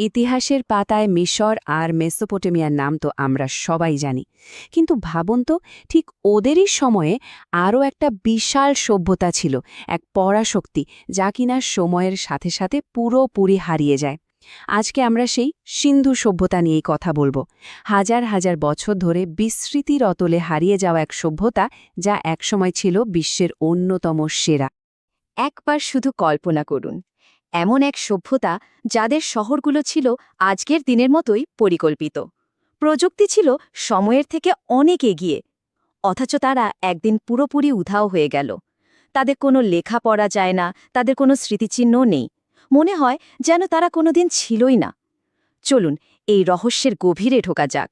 ইতিহাসের পাতায় মিশর আর মেসোপটেমিয়ার নাম তো আমরা সবাই জানি। কিন্তু ভাবুন তো, ঠিক ওদেরই সময়ে আরও একটা বিশাল সভ্যতা ছিল, এক পরাশক্তি, যা কিনা সময়ের সাথে সাথে পুরোপুরি হারিয়ে যায়। আজকে আমরা সেই সিন্ধু সভ্যতা নিয়েই কথা বলব। হাজার হাজার বছর ধরে বিস্মৃতির অতলে হারিয়ে যাওয়া এক সভ্যতা, যা একসময় ছিল বিশ্বের অন্যতম সেরা। একবার শুধু কল্পনা করুন এমন এক সভ্যতা যাদের শহরগুলো ছিল আজকের দিনের মতোই পরিকল্পিত। প্রযুক্তি ছিল সময়ের থেকে অনেক এগিয়ে, অথচ তারা একদিন পুরোপুরি উধাও হয়ে গেল। তাদের কোনো লেখা পড়া যায় না, তাদের কোনো স্মৃতিচিহ্ন নেই। মনে হয় যেন তারা কোনোদিন ছিলই না। চলুন, এই রহস্যের গভীরে ঢোকা যাক।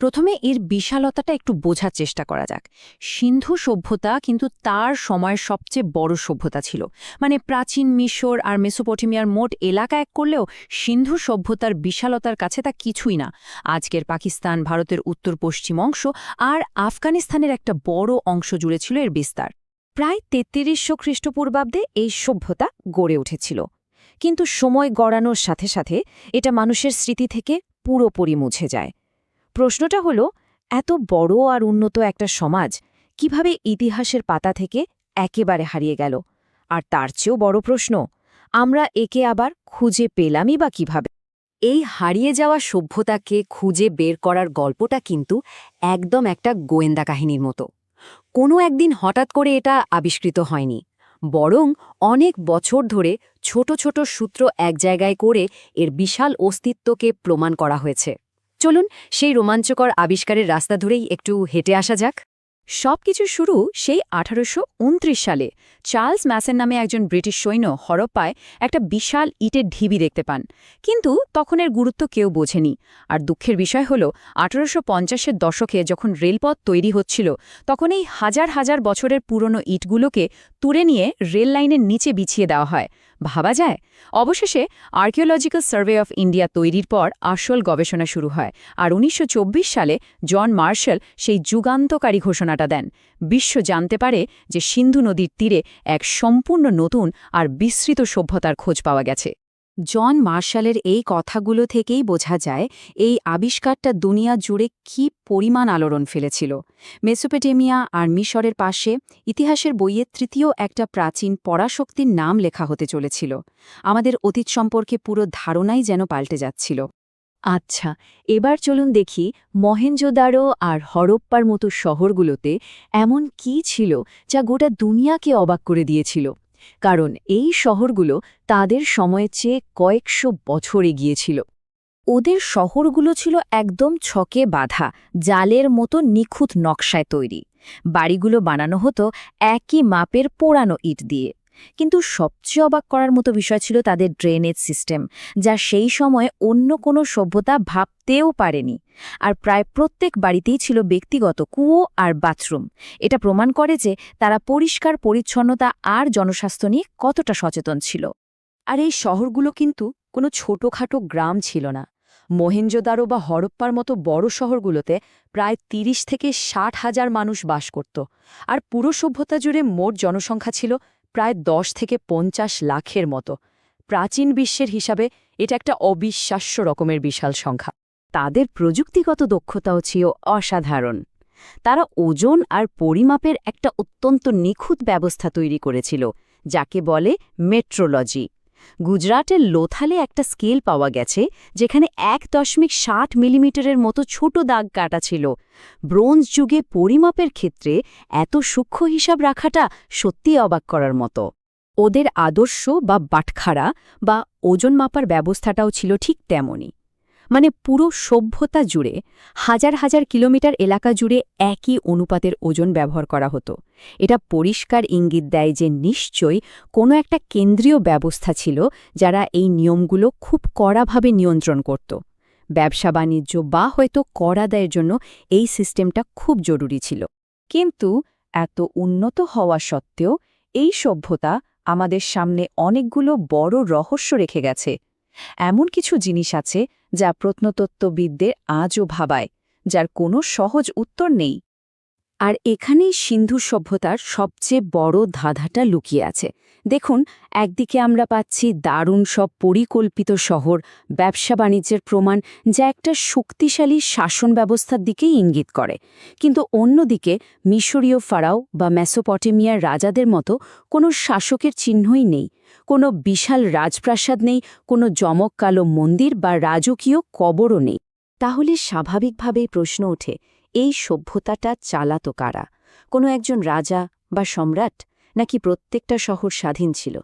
প্রথমে এর বিশালতাটা একটু বোঝার চেষ্টা করা যাক। সিন্ধু সভ্যতা কিন্তু তার সময়ের সবচেয়ে বড় সভ্যতা ছিল। মানে প্রাচীন মিশর আর মেসোপটেমিয়ার মোট এলাকা এক করলেও সিন্ধু সভ্যতার বিশালতার কাছে তা কিছুই না। আজকের পাকিস্তান, ভারতের উত্তর পশ্চিম অংশ আর আফগানিস্তানের একটা বড় অংশ জুড়ে ছিল এর বিস্তার। প্রায় তেত্রিশশো খ্রিস্টপূর্বাব্দে এই সভ্যতা গড়ে উঠেছিল। কিন্তু সময় গড়ানোর সাথে সাথে এটা মানুষের স্মৃতি থেকে পুরোপুরি মুছে যায়। প্রশ্নটা হলো, এত বড় আর উন্নত একটা সমাজ কীভাবে ইতিহাসের পাতা থেকে একেবারে হারিয়ে গেল? আর তার চেয়েও বড় প্রশ্ন, আমরা একে আবার খুঁজে পেলামই বা কীভাবে? এই হারিয়ে যাওয়া সভ্যতাকে খুঁজে বের করার গল্পটা কিন্তু একদম একটা গোয়েন্দা কাহিনীর মতো। কোনো একদিন হঠাৎ করে এটা আবিষ্কৃত হয়নি। বরং অনেক বছর ধরে ছোট ছোট সূত্র এক জায়গায় করে এর বিশাল অস্তিত্বকে প্রমাণ করা হয়েছে। চলুন সেই রোমাঞ্চকর আবিষ্কারের রাস্তা ধরেই একটু হেঁটে আসা যাক। সবকিছু শুরু সেই আঠারোশো উনত্রিশ সালে। চার্লস ম্যাসের নামে একজন ব্রিটিশ সৈন্য হরপ্পায় একটা বিশাল ইটের ঢিবি দেখতে পান। কিন্তু তখন এর গুরুত্ব কেউ বোঝেনি। আর দুঃখের বিষয় হল, আঠারোশো পঞ্চাশের দশকে যখন রেলপথ তৈরি হচ্ছিল তখন এই হাজার হাজার বছরের পুরনো ইটগুলোকে তুলে নিয়ে রেল লাইনের নিচে বিছিয়ে দেওয়া হয়। ভাবা যায়? অবশেষে আর্কিওলজিক্যাল সার্ভে অফ ইন্ডিয়া তৈরির পর আসল গবেষণা শুরু হয় আর উনিশশো চব্বিশ সালে জন মার্শাল সেই যুগান্তকারী ঘোষণাটা দেন। বিশ্ব জানতে পারে যে সিন্ধু নদীর তীরে এক সম্পূর্ণ নতুন আর বিস্তৃত সভ্যতার খোঁজ পাওয়া গেছে। জন মার্শালের এই কথাগুলো থেকেই বোঝা যায়, এই আবিষ্কারটা দুনিয়া জুড়ে কি পরিমাণ আলোড়ন ফেলেছিল। মেসোপেটেমিয়া আর মিশরের পাশে ইতিহাসের বইয়ে তৃতীয় একটা প্রাচীন পরাশক্তির নাম লেখা হতে চলেছিল। আমাদের অতীত সম্পর্কে পুরো ধারণাই যেন পাল্টে যাচ্ছিল। আচ্ছা এবার চলুন দেখি মহেঞ্জোদারো আর হরপ্পার মতো শহরগুলোতে এমন কি ছিল যা গোটা দুনিয়াকে অবাক করে দিয়েছিল। কারণ এই শহরগুলো তাদের সময়ের চেয়ে কয়েকশো বছর এগিয়েছিল। ওদের শহরগুলো ছিল একদম ছকে বাঁধা, জালের মতো নিখুঁত নকশায় তৈরি। বাড়িগুলো বানানো হতো একই মাপের পোড়ানো ইট দিয়ে। কিন্তু সবচেয়ে অবাক করার মতো বিষয় ছিল তাদের ড্রেনেজ সিস্টেম যা সেই সময় অন্য কোনো সভ্যতা ভাবতেও পারেনি। আর প্রায় প্রত্যেক বাড়িতেই ছিল ব্যক্তিগত কুয়ো আর বাথরুম। এটা প্রমাণ করে যে তারা পরিষ্কার পরিচ্ছন্নতা আর জনস্বাস্থ্য নিয়ে কতটা সচেতন ছিল। আর এই শহরগুলো কিন্তু কোনো ছোটখাটো গ্রাম ছিল না। মহেঞ্জোদারো বা হরপ্পার মতো বড় শহরগুলোতে প্রায় ৩০ থেকে ষাট হাজার মানুষ বাস করত। আর পুরো সভ্যতা জুড়ে মোট জনসংখ্যা ছিল প্রায় দশ থেকে পঞ্চাশ লাখের মতো। প্রাচীন বিশ্বের হিসাবে এটা একটা অবিশ্বাস্য রকমের বিশাল সংখ্যা। তাদের প্রযুক্তিগত দক্ষতাও ছিল অসাধারণ। তারা ওজন আর পরিমাপের একটা অত্যন্ত নিখুঁত ব্যবস্থা তৈরি করেছিল, যাকে বলে মেট্রোলজি। গুজরাটের লোথালে একটা স্কেল পাওয়া গেছে যেখানে এক দশমিক ষাট মিলিমিটারের মতো ছোট দাগ কাটা ছিল। ব্রোঞ্জ যুগে পরিমাপের ক্ষেত্রে এত সূক্ষ্ম হিসাব রাখাটা সত্যি অবাক করার মতো। ওদের আদর্শ বা বাটখারা বা ওজন মাপার ব্যবস্থাটাও ছিল ঠিক তেমনই। মানে পুরো সভ্যতা জুড়ে, হাজার হাজার কিলোমিটার এলাকা জুড়ে একই অনুপাতের ওজন ব্যবহার করা হতো। এটা পরিষ্কার ইঙ্গিত দেয় যে নিশ্চয়ই কোনো একটা কেন্দ্রীয় ব্যবস্থা ছিল যারা এই নিয়মগুলো খুব কড়াভাবে নিয়ন্ত্রণ করত। ব্যবসা বাণিজ্য বা হয়তো কর দেয়ের জন্য এই সিস্টেমটা খুব জরুরি ছিল। কিন্তু এত উন্নত হওয়া সত্ত্বেও এই সভ্যতা আমাদের সামনে অনেকগুলো বড় রহস্য রেখে গেছে। এমন কিছু জিনিস আছে যা প্রত্নতত্ত্ববিদদের আজও ভাবায় যার কোনো সহজ উত্তর নেই। আর এখানেই সিন্ধু সভ্যতার সবচেয়ে বড় ধাঁধাটা লুকিয়ে আছে। দেখুন, একদিকে আমরা পাচ্ছি দারুণ সব পরিকল্পিত শহর, ব্যবসা বাণিজ্যের প্রমাণ, যা একটা শক্তিশালী শাসন ব্যবস্থার দিকেই ইঙ্গিত করে। কিন্তু অন্যদিকে, মিশরীয় ফারাও বা মেসোপটেমিয়ার রাজাদের মতো কোনো শাসকের চিহ্নই নেই। কোনো বিশাল রাজপ্রাসাদ নেই, কোনো জমক কালো মন্দির বা রাজকীয় কবরও নেই। তাহলে স্বাভাবিকভাবেই প্রশ্ন ওঠে এই সভ্যতাটা চালাতো কারা? কোনো একজন রাজা বা সম্রাট? নাকি প্রত্যেকটা শহর স্বাধীন ছিল?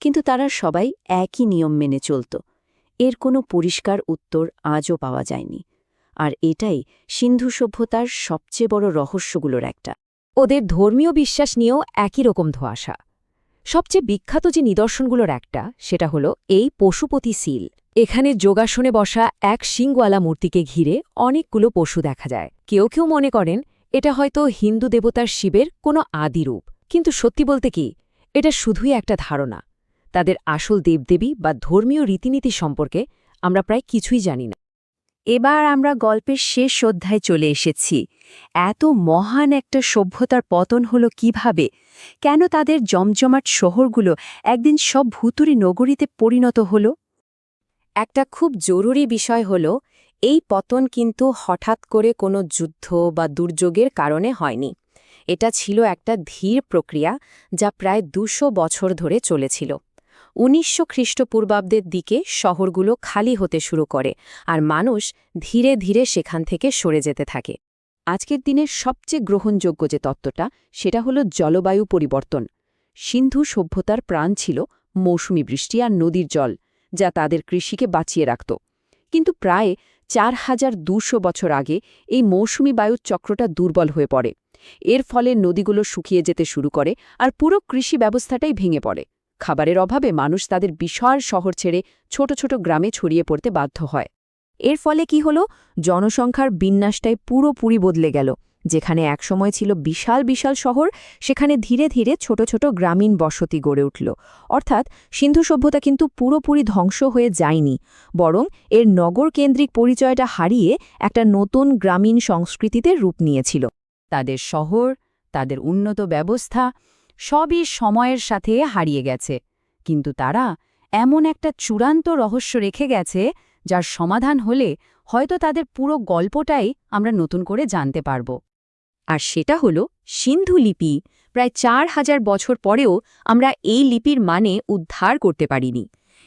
কিন্তু তারা সবাই একই নিয়ম মেনে চলত। এর কোনো পরিষ্কার উত্তর আজও পাওয়া যায়নি। আর এটাই সিন্ধু সভ্যতার সবচেয়ে বড় রহস্যগুলোর একটা। ওদের ধর্মীয় বিশ্বাস নিয়েও একই রকম ধোয়াশা। সবচেয়ে বিখ্যাত যে নিদর্শনগুলোর একটা, সেটা হলো এই পশুপতি সিল। এখানে যোগাসনে বসা এক শিংওয়ালা মূর্তিকে ঘিরে অনেকগুলো পশু দেখা যায়। কেউ কেউ মনে করেন, এটা হয়তো হিন্দু দেবতার শিবের কোনো আদিরূপ কিন্তু সত্যি বলতে কি, এটা শুধুই একটা ধারণা। তাদের আসল দেবদেবী বা ধর্মীয় রীতিনীতি সম্পর্কে আমরা প্রায় কিছুই জানি না। এবার আমরা গল্পের শেষ অধ্যায় চলে এসেছি। এত মহান একটা সভ্যতার পতন হলো কীভাবে? কেন তাদের জমজমাট শহরগুলো একদিন সব ভুতুরি নগরীতে পরিণত হলো? একটা খুব জরুরি বিষয় হল, এই পতন কিন্তু হঠাৎ করে কোনো যুদ্ধ বা দুর্যোগের কারণে হয়নি। এটা ছিল একটা ধীর প্রক্রিয়া যা প্রায় দুশো বছর ধরে চলেছিল। উনিশশো খ্রিস্টপূর্বাব্দের দিকে শহরগুলো খালি হতে শুরু করে আর মানুষ ধীরে ধীরে সেখান থেকে সরে যেতে থাকে। আজকের দিনের সবচেয়ে গ্রহণযোগ্য যে তত্ত্বটা, সেটা হলো জলবায়ু পরিবর্তন। সিন্ধু সভ্যতার প্রাণ ছিল মৌসুমি বৃষ্টি আর নদীর জল, যা তাদের কৃষিকে বাঁচিয়ে রাখত। কিন্তু প্রায় চার হাজার দুশো বছর আগে এই মৌসুমি বায়ুর চক্রটা দুর্বল হয়ে পড়ে। এর ফলে নদীগুলো শুকিয়ে যেতে শুরু করে আর পুরো কৃষি ব্যবস্থাটাই ভেঙে পড়ে। খাবারের অভাবে মানুষ তাদের বিশাল শহর ছেড়ে ছোট ছোট গ্রামে ছড়িয়ে পড়তে বাধ্য হয়। এর ফলে কি হলো? জনসংখ্যার বিন্যাসটাই পুরোপুরি বদলে গেল। যেখানে একসময় ছিল বিশাল বিশাল শহর, সেখানে ধীরে ধীরে ছোট ছোট গ্রামীণ বসতি গড়ে উঠল। অর্থাৎ সিন্ধু সভ্যতা কিন্তু পুরোপুরি ধ্বংস হয়ে যায়নি, বরং এর নগরকেন্দ্রিক পরিচয়টা হারিয়ে একটা নতুন গ্রামীণ সংস্কৃতিতে রূপ নিয়েছিল। তাদের শহর, তাদের উন্নত ব্যবস্থা সবই সময়ের সাথে হারিয়ে গেছে। কিন্তু তারা এমন একটা চূড়ান্ত রহস্য রেখে গেছে, যার সমাধান হলে হয়তো তাদের পুরো গল্পটাই আমরা নতুন করে জানতে পারব। আর সেটা হলো সিন্ধু লিপি। প্রায় চার হাজার বছর পরেও আমরা এই লিপির মানে উদ্ধার করতে পারিনি।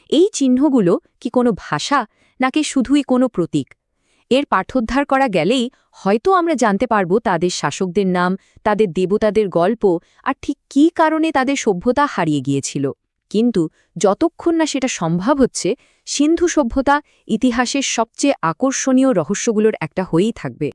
এই চিহ্নগুলো কি কোনো ভাষা, নাকি শুধুই কোনো প্রতীক? এর পাঠোদ্ধার করা গেলেই হয়তো আমরা জানতে পারব তাদের শাসকদের নাম, তাদের দেবতাদের গল্প আর ঠিক কী কারণে তাদের সভ্যতা হারিয়ে গিয়েছিল। কিন্তু যতক্ষণ না সেটা সম্ভব হচ্ছে, সিন্ধু সভ্যতা ইতিহাসের সবচেয়ে আকর্ষণীয় রহস্যগুলোর একটা হয়েই থাকবে।